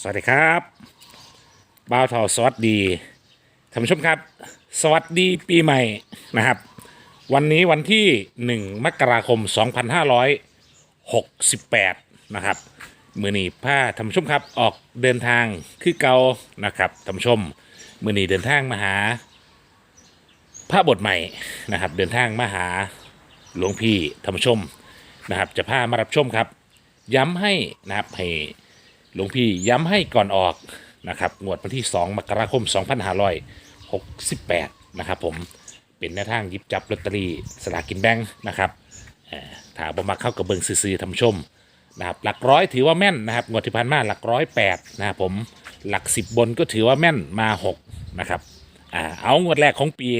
สวัสดีครับบ่าวทอสวัสดีท่านผู้ชมครับ สวัสดีปีใหม่นะครับ วันนี้วันที่ 1 มกราคม 2568 นะครับมือนีผ้าท่านผู้ชมครับออกเดินทางคือเกานะครับท่านผู้ชมมือนีเดินทางมาหาพระบทใหม่นะครับ เดินทางมาหาหลวงพี่ท่านผู้ชมนะครับ จะพามารับชมครับ ย้ำให้นะครับให้ หลวงพี่ย้ำให้ก่อนออกนะครับงวดวันที่ 2 มกราคม 2568 นะครับผมเป็นแนวทางหยิบจับลอตเตอรี่สลากกินแบ่งนะครับถ้าบมาเข้ากับเบิงซื้อๆทำชมนะครับหลักร้อยถือว่าแม่นนะครับงวดที่ผ่านมาหลักร้อยแปดนะครับผมหลักสิบบนก็ถือว่าแม่นมา6นะครับอ่าเอางวดแรกของปี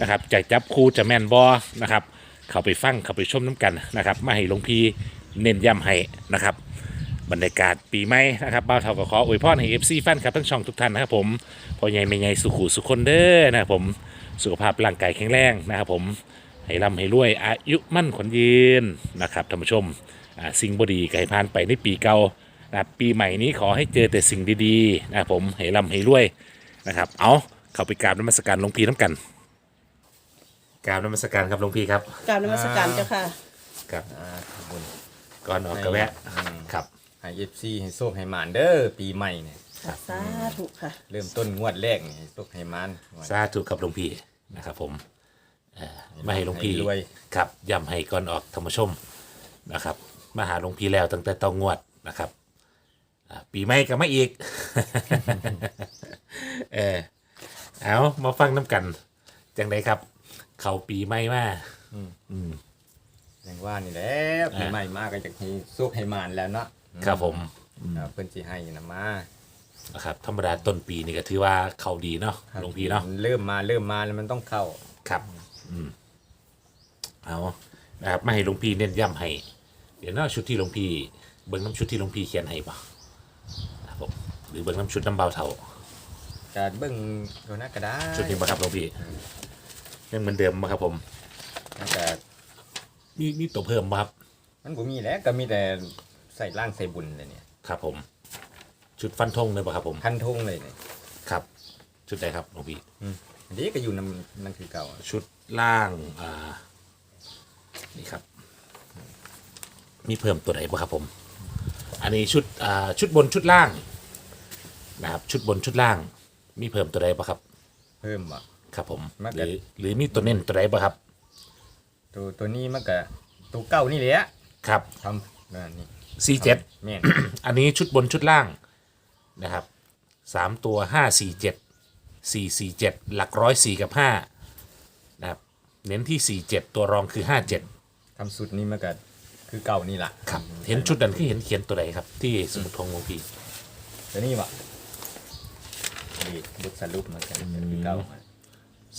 นะครับจะจับคู่จะแม่นบอนะครับ เข้าไปฟังเข้าไปชมน้ำกันนะครับมาให้หลวงพี่เน้นย้ำให้นะครับ บรรยากาศปีใหม่นะครับบ่าวเท่าก็ขออวยพรให้เอฟซีแฟนครับทั้งช่องทุกท่านนะครับผมพอใหญ่ไม่ใหญ่สุขุสุขคนเด้อนะครับผมสุขภาพร่างกายแข็งแรงนะครับผมให้ร่ำให้รวยอายุมั่นขวัญยืนนะครับท่านผู้ชมอ่าสิ่งบดีก็ให้ผ่านไปในปีเก่านะครับปีใหม่นี้ขอให้เจอแต่สิ่งดีๆนะครับผมให้ร่ำให้รวยนะครับเอาเข้าไปกราบนมัสการหลวงพี่น้ำกันกราบนมัสการครับหลวงพี่ครับกรารนมัสการเจ้าค่ะ ครับ อ่าขอบคุณก่อนออกกระแวะครับ ให้เอฟซีให้โชคให้หมานเด้อปีใหม่เนี่ยสาธุค่ะ เริ่มต้นงวดแรกนี่ให้โชคให้หมานสาธุครับหลวงพี่นะครับผมเอ่อมาให้หลวงพี่ให้รวย ครับย้ำให้ก่อนออกธรรมชมนะครับ มาหาหลวงพี่แล้วตั้งแต่ต้องงวดนะครับอ่าปีใหม่ก็มาอีก เออเอามาฟังน้ำกันจังไดครับ เขาปีใหม่มาอย่างว่านี่แหล้วปีใหม่มากก็จะให้โชคให้หมานแล้วเนาะ ครับผมอ่าเพิ่นสิให้นะมานะครับธรรมดาต้นปีนี่ก็ถือว่าเขาดีเนาะหลวงพี่เนาะเริ่มมาเริ่มมาแล้วมันต้องเข้าครับอืมเอานะครับมาให้หลวงพี่เน้นย้ำให้ เดี๋ยวเนาะชุดที่หลวงพี่เบิ้งน้ำชุดที่หลวงพี่เขียนให้ป่ะครับผมหรือเบิ้งน้ำชุดน้ำเบาเท่าจะเบิ่งตัวนั้นก็ได้ชุดนี้ป่ะครับหลวงพี่ยังเหมือนเดิมป่ะครับผมมันก็มีมีตัวเพิ่มป่ะครับมันบ่มีแล้วก็มีแต่ ใส่ร่างใส่บุญเลยเนี่ยครับผม ชุดฟันธงเลยป่ะครับผม พันธงเลยเนี่ยครับ ชุดไหนครับหลวงพี่อันนี้ก็อยู่นำนั่นคือเก่าชุดล่างอ่านี่ครับ มีเพิ่มตัวไหนป่ะครับผม อันนี้ชุดอ่าชุดบนชุดล่างนะครับชุดบนชุดล่าง มีเพิ่มตัวใดป่ะครับ เพิ่มบ่ครับผมมันหก็รือหรือมีตัวเน้นตัวใดป่ะครับ ตัวตัวนี้มันก็ตัวเก่านี่แหละครับทำนั่นนี่ สี่เจ็ดแม่นอันนี้ชุดบนชุดล่างนะครับสามตัวห้าสี่เจ็ดสี่สี่เจ็ดหลักร้อยสี่กับห้านะครับเน้นที่สี่เจ็ดตัวรองคือห้าเจ็ดทำสุดนี้มันก็คือเก่านี่ล่ะครับ เห็นชุดนั้นคือเห็นเขียนตัวใดครับ ที่สมุดทองหลวงพี่ตัวนี้วะนี่บทสรุปมันก็คือเก่า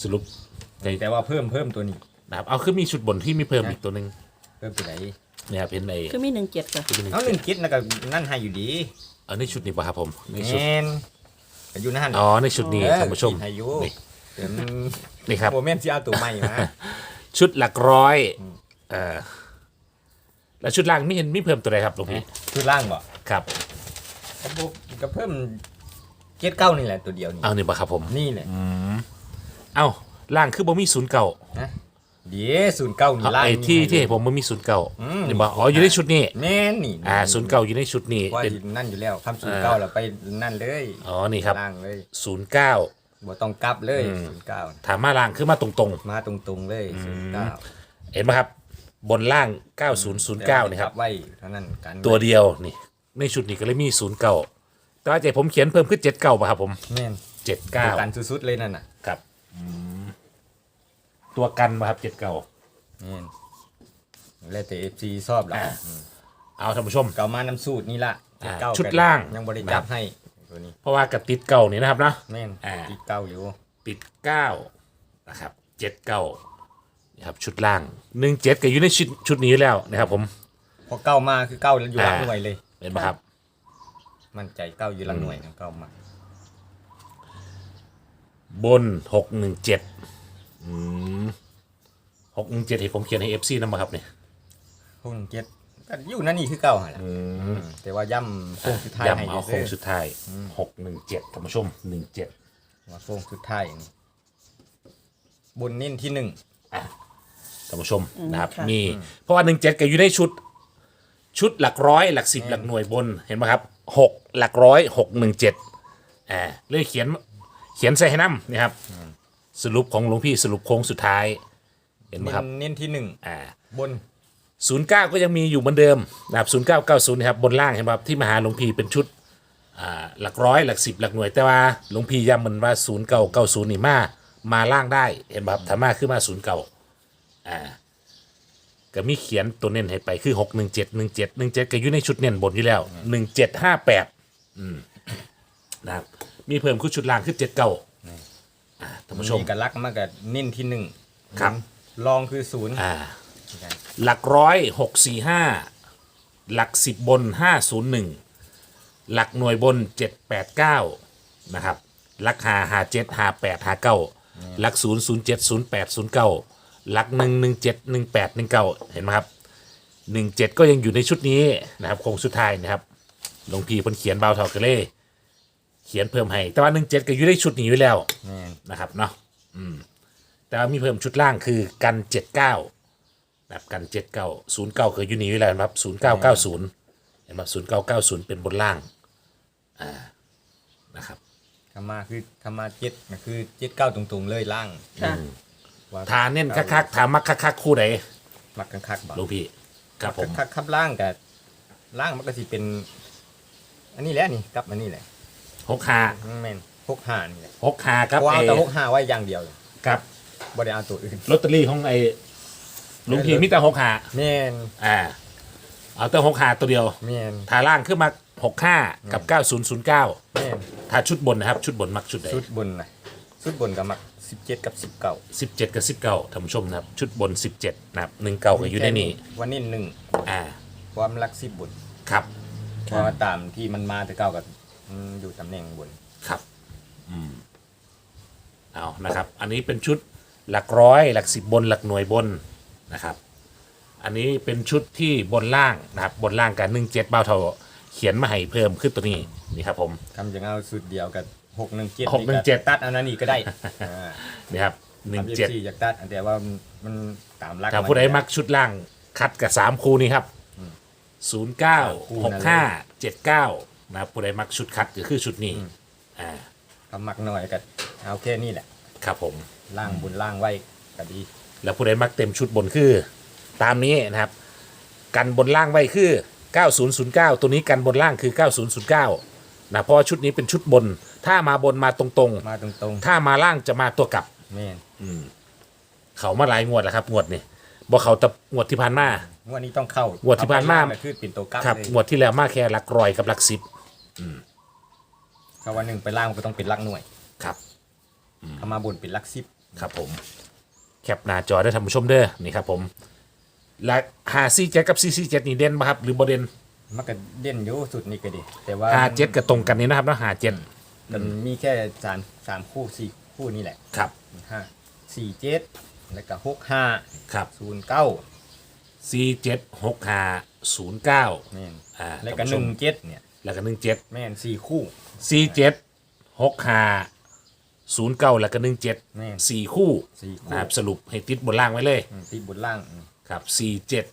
สรุปในแต่ว่าเพิ่มเพิ่มตัวนี้นะครับเอาคือมีชุดบนที่มีเพิ่มอีกตัวหนึ่งเพิ่มตัวไหน เนี่ยครับเห็นในคือมีหนึ่งเจ็ดค่ะชุดหนึ่งเอาหนึ่งคิดนะก็นั่นให้อยู่ดีเอาในชุดนี้ป่ะครับผมในชุด แม่นก็อยู่นั่นอ๋อในชุดนี้เออท่านผู้ชมคิดให้อยู่นี่เดี๋ยวมันนี่ครับ โมเมนต์ที่เอาตัวใหม่มา ชุดหลักร้อยเอ่อแล้วชุดล่างไม่เห็นไม่เพิ่มตัวใดครับหลวงพี่ชุดล่างบ่ครับ ก็บ่ก็เพิ่มเจ็ดเก้านี่แหละตัวเดียวนี่เอานี่ป่ะครับผม นี่แหละ เอ้าล่างคือบ่มีศูนย์เก่านะ เดี๋ยวศูนย์เก้านี่เอาล่างไอ้ที่ที่ให้ผมมันมีศูนย์เก่าอืมนี่บอกอ๋ออยู่ในชุดนี้แม่นนี่อ่าศูนย์เก่าอยู่ในชุดนี้ว่าเป็นนั่นอยู่แล้วคำศูนย์เก้าเราไปนั่นเลยอ๋อนี่ครับ ล่างเลยศูนย์เก้าบ่ต้องกลับเลยศูนย์เก้าถามมาล่างคือมาตรงมาตรงๆเลยศูนย์เก้าๆ เห็นไหมครับ บนล่าง 9009นี่ครับ ไว้เท่านั้นกันตัวเดียวนี่ ในชุดนี้ก็เลยมีศูนย์เก่าแต่ว่าใจผมเขียนเพิ่มขึ้นเจ็ดเก้าป่ะครับผมแม่นเจ็ดตัวเก้ากันสุดๆเลยนั่นน่ะ ครับ ตัวกันป่ะครับเจ็ดเก้าแม่นแล้วแต่ FC ชอบล่ะเอาท่านผู้ชม เก่ามาน้ำสูตรนี่ล่ะอ่าเก้ชุดล่าง ยังบริจับให้ตัวนี้เพราะว่ากระติดเก่านี่นะครับเนาะแม่นอ่า ติดเก้าอยู่ ติดเก้านะครับเจ็ดเก้านี่ครับชุดล่างหนึ่งเจ็ดก็อยู่ในชุดชุดนี้แล้วนะครับผม พอเก้ามาคือเก้าอยู่หลังอ่า หน่วยเลย เห็นไหมครับ มั่นใจเก้าอยู่หลังหน่วยนะเก้ามาบนหกหนึ่งเจ็ด หกหนึ่งเจ็ดที่ผมเขียนให้เอฟซีนำมาครับเนี่ยพวกหนึ่งเจ็ดก็ก็อยู่นั่นนี่คือเก่าหั่นล่ะอืมแต่ว่าย่ำโค้งสุดท้ายให้ย้ำเอาซื่โค้งอสุดท้ายหกหนึ่งเจ็ดท่านผู้ชมหนึ่งเจ็ดว่าโค้งสุดท้ายนี่บนเน้นที่หนึ่ง ท่านผู้ชมนะครับ ค่ะ มีเพราะว่าหนึ่งเจ็ดก็อยู่ในชุด ชุดหลักร้อย หลักสิบหลักหน่วยบนเห็นไหมครับหกหลักร้อยหกหนึ่งเจ็ดอ่าเลยเขียนเขียนใส่ให้น้ำนี่ครับ สรุปของหลวงพี่สรุปโค้งสุดท้าย เห็นไหมเน้นครับ เน้นที่หนึ่งอ่า บนศูนย์เก้าก็ยังมีอยู่เหมือนเดิมนะครับศูนย์เก้าเก้าศูนย์นะครับ บนล่างเห็นไหมครับที่มหาหลวงพี่เป็นชุดอ่าหลักร้อยหลักสิบหลักหน่วย แต่ว่าหลวงพี่ย้ำมันว่าศูนย์เก้าเก้าศูนย์นี่มา มาล่างได้ เห็นไหมครับถ้ามาขึ้นมาศูนย์เก้าอ่า ก็มีเขียนตัวเน้นให้ไปคือหกหนึ่งเจ็ดหนึ่งเจ็ดหนึ่งเจ็ดก็อยู่ในชุดเน้นบนอยู่แล้วหนึ่งเจ็ดห้าแปดนะครับ มีเพิ่มคือชุดล่างคือเจ็ดเก้าอ่า ท่านผู้ชม มีกระลักมากกับเน้นที่หนึ่งครับ ลองคือศูนย์อ่า หลักร้อยหกสี่ห้าหลักสิบบนห้าศูนย์หนึ่งหลักหน่วยบนเจ็ดแปดเก้านะครับหลักหาหาเจ็ดหาแปดหาเก้าหลักศูนย์ศูนย์เจ็ดศูนย์แปดศูนย์เก้าหลักหนึ่งหนึ่งเจ็ดหนึ่งแปดหนึ่งเก้าเห็นไหมครับหนึ่งเจ็ดก็ยังอยู่ในชุดนี้นะครับโครงสุดท้ายนะครับหลวงพี่เพิ่นเขียนเบาเท่ากระเล่ เขียนเพิ่มให้ แต่ว่าหนึ่งเจ็ดก็อยู่ในชุดนี้อยู่แล้วแม่นนะครับเนาะอืมแต่ว่ามีเพิ่มชุดล่างคือกันเจ็ดเก้าแบบกันเจ็ดเก้าศูนย์เก้าคือยูนีไว้แล้วนะครับศูนย์เก้าเก้าศูนย์เห็นไหมศูนย์เก้าเก้าศูนย์เป็นบนล่างอ่านะครับคำมาคือคำมาเจ็ดก็คือเจ็ดเก้าตรงๆเลยล่างค่ะว่าทาเน้นคักๆทามักคักๆคู่ไหนมักกันคักบ่หลวงพี่ครับผมคักคับล่างกับล่างมันก็สิเป็น อันนี้แหละนี่กับอันนี้แหละ หกหาแม่นหกห้านี่แหละหกหาครับเพราะว่าไอ้เอาแต่หกห้าไว้อย่างเดียวเลยครับบ่ได้เอาตัวอื่นลอตเตอรี่ของไอ้หลวงพี่มิตรหกหาแม่นอ่า เอาแต่หกหาตัวเดียวแม่นทาล่างขึ้นมาหกห้ากับเก้าศูนย์ศูนย์เก้าแม่นทาชุดบนนะครับ ชุดบนมักชุดไหนชุดบนนะชุดบนก็มักสิบเจ็ดกับสิบเก้าสิบเจ็ดกับสิบเก้าท่านผู้ชมนะครับ ชุดบนสิบเจ็ดนะครับหนึ่งเก้าก็อยู่ในนี้วันนี้หนึ่งอ่า ความรักสิบบนครับ เพราะว่าตามที่มันมาแต่เก้ากับ อืมอยู่ตำแหน่งบน ครับ อืม เอานะครับ อันนี้เป็นชุดหลักร้อย หลักสิบบน หลักหน่วยบนนะครับ อันนี้เป็นชุดที่บนล่างนะครับ บนล่างกันหนึ่งเจ็ดเบ้าเท่า เขียนมาให้เพิ่มขึ้นตัวนี้นี่ครับผม คำจะเอาสุดเดียวกับหกหนึ่งเจ็ด617 ตัดอันนั้นอีกก็ได้อ่านี่ครับหนึ่งทำเจ็ด FC อยากตัดแต่ว่ามันตามรักถ้าผู้ใดมักชุดล่างคัดกับสามคู่นี้ครับศูนย์เก้าหกห้าเจ็ดเก้า นะครับผู้ใดมักชุดคัดก็คือชุดนี้ อ่าทำมักหน่อยก็เอาแค่นี้แหละ ครับผม ล่างบนล่างไว้ก็ดี แล้วผู้ใดมักเต็มชุดบนคือ ตามนี้นะครับ กันบนล่างไว้คือ 9009 ตัวนี้กันบนล่างคือ 9009นะเพราะว่าชุดนี้เป็นชุดบน ถ้ามาบนมาตรงมาตรงๆ ถ้ามาล่างจะมาตัวกลับ ๆแม่นเขามาหลายงวดแล้วครับ งวดนี่บ่เขาแตะงวดที่ผ่านมา งวดนี้ต้องเข้างวดที่ผ่านมาเอไปล่งก็คือเป็นตัวกลับครับเลยงวดที่แล้วมาแค่หลักร้อยกับหลักสิบ ถ้าวันหนึ่งไปล่างมันก็ต้องเป็นลักหน่วยครับ ถ้ามาบนเป็นลักสิบครับผม แคปหน้าจอได้ท่านผู้ชมเด้อนี่ครับผม และหาซีเจ็ดกับซีซีเจ็ดนี่เด่นปะครับ หรือบ่เด่นมันก็เด่นอยู่สุดนี่ก็ดี แต่ว่าหาเจ็ดกับตรงกันนี่นะครับเนาะหาเจ็ดมันมีแค่สามสามคู่สี่คู่นี่แหละครับห้าสี่เจ็ดแล้วก็หกห้าครับศูนย์เก้าซีเจ็ดหกห้าศูนย์เก้าแม่นอ่าแล้วก็ท่าหผู้ชนึ่มงเจ็ดเนี่ย แล้วก็หนึ่งเจ็ดแม่นสี่คู่ซีเจ็ดหกห้าศูนย์เก้าแล้วก็หนึ่งเจ็ดแม่น สี่คู่สี่คู่ นะครับสรุปให้ติดบนล่างไว้เลย อืมตีบนล่างอืมครับสี่เจ็ด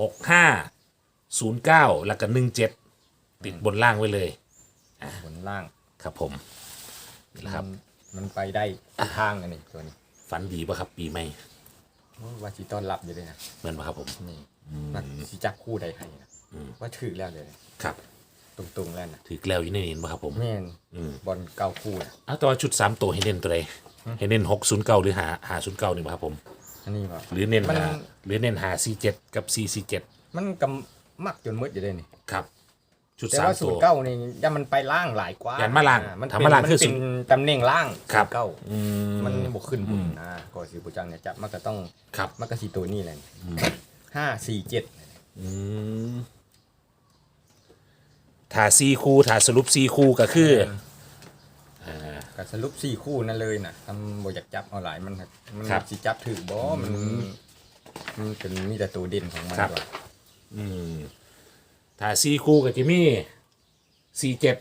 หกห้าศูนย์เก้าแล้วก็หนึ่งเจ็ดติดบนล่างไว้เลย บนล่างครับผมนี่แหละครับ มันมันไปได้ทุกทางอันนี้ตัวนี้ฝันดีป่ะครับ ปีใหม่โอ้ว่าจีต้อนรับอยู่เลยนะเหมือนป่ะครับผม นี่มันสิจับคู่ใดให้นะว่าถือแล้วเลยครับ ตรงๆแล้วนะถือแล้วอยู่ในนี้ป่ะครับผม แม่นอืมบอลเก้าคู่นะเอาแตัวาชุดสามตัวให้เน้นตัวใดให้เน้นหกศูนย์เก้าหรือหาหาศูนย์เก้านี่ป่ะครับผม อันนี้ว่า หรือเน้นมัน หาหรือเน้นหาซีเจ็ดกับซีซีเจ็ดมันกำมักจนมืดอยู่เลยนี่ครับ ชุดแต่สามว่าสูตัตว รเก้านี่ยันมันไปล่างหลายกว่ายันมาล่างอ่มันทำมาล่างเป็นคือมันเป็นตำแหน่งล่างครับ เก้าอืมมันบวกขึ้นบุญนะก่อนสิบุจังเนี่ยจับมันก็ต้องครับมันก็สีตัวนี้แหละห้าสี่เจ็ดอืม ถ้าซีคู่ถ้าสรุปซีคู่ก็คือก็สรุปสี่คู่นั่นเลยนะทำบอยากจับเอาหลายมันมันครับสิจับถือบ่มันมันเป็นมีแต่ตัวเด่นของมันครับ ว่ะอืมถ้าซีคู่กับจิมี่สี่เจ็ด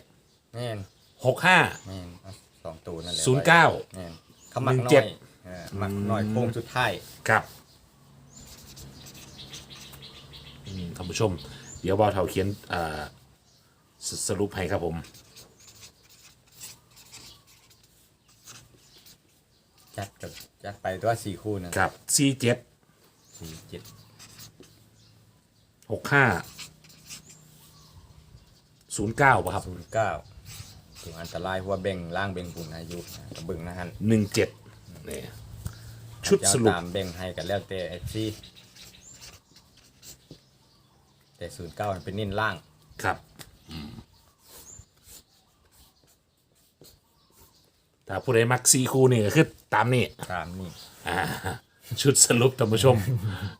แม่นหกห้า แม่นเอาสองตัวนั่นแหละศูนย์เก้าแม่นเขามักหนึ่งน้เจ็อด ยเออมักน้อยโค้งสุดท้ายครับอืมท่านผู้ชม เดี๋ยวบอเท่าเขียนอ่า สสรุปให้ครับผมจัดกับจัดไปตัวสี่คู่นะครับสี่เจ็ดสี่เจ็ดหกห้าศูนย์เก้าป่ะครับศูนย์เก้าถึงอันตรายเพราะว่าเบ่งล่างเบ่งบุญอายุกับเบิ่งนะฮะหนึ่งเจ็ดนี่ชุดจะสเอารุปตามเบ่งให้กันแล้วแต่ไอ้ซี่แต่ศูนย์เก้ามันเป็นนิ่นล่างครับอืม ถ้าผู้ใดมักซีคูนี่ก็คือตามนี่ตามนี่อ่าชุดสรุปท่านผู้ชม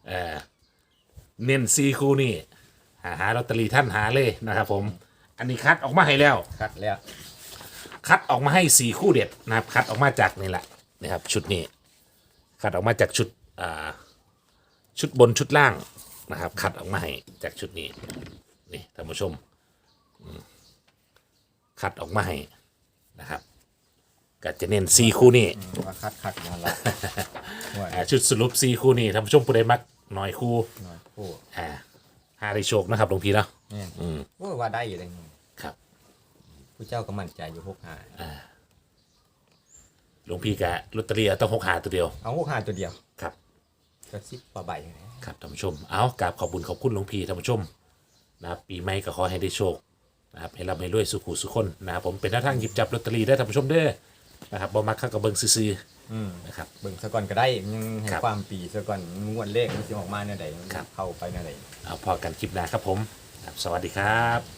เอ่อเน้นซีคูนี่หาหาลอตเตอรี่ท่านหาเลยนะครับผม อันนี้คัดออกมาให้แล้ว คัดแล้ว คัดออกมาให้สี่คู่เด็ดนะครับ คัดออกมาจากนี่แหละนะครับ ชุดนี้ คัดออกมาจากชุดอ่าชุดบนชุดล่างนะครับ คัดออกมาให้จากชุดนี้นี่ท่านผู้ชมอืมคัดออกมาให้นะครับ ก็จะเน้นสี่คู่นี้อืมว่าคัดคัดมาละห่วยอ่าชุดสรุปสี่คู่นี้ท่านผู้ชมผู้ใดมักน้อยคู่หน่อยโอ้อ่าหาได้โชคนะครับหลวงพี่เนาะแม่นอืมโอ้ว่าได้อยู่เลยครับผู้เจ้าก็มั่นใจอยู่หกหาหลวงพี่กะลอตเตอรี่ต้องหกหาตัวเดียวเอาหกหาตัวเดียวครับ ก็สิบกว่าใบอยู่แล้วครับท่านผู้ชม เอากราบขอบคุญขอบคุณหลวงพี่ท่านผู้ชมนะครับปีใหม่ก็ขอให้ได้โชคนะครับให้ร่ำให้รวยสุขุสุขคนนะครับผมเป็นหน้าทางหยิบจับลอตเตอรี่ได้ท่านผู้ชมเด้อ นะครับบ่มักข้างกับเบิงซื้ออืมๆนะครับ เบิ่งซะก่อนก็ได้ยังให้ครับความปีซะก่อนงวดเลขมันสิออกมาแนวใดครับ เข้าไปแนวใด เอาพอกันคลิปหน้าครับผมครับสวัสดีครับ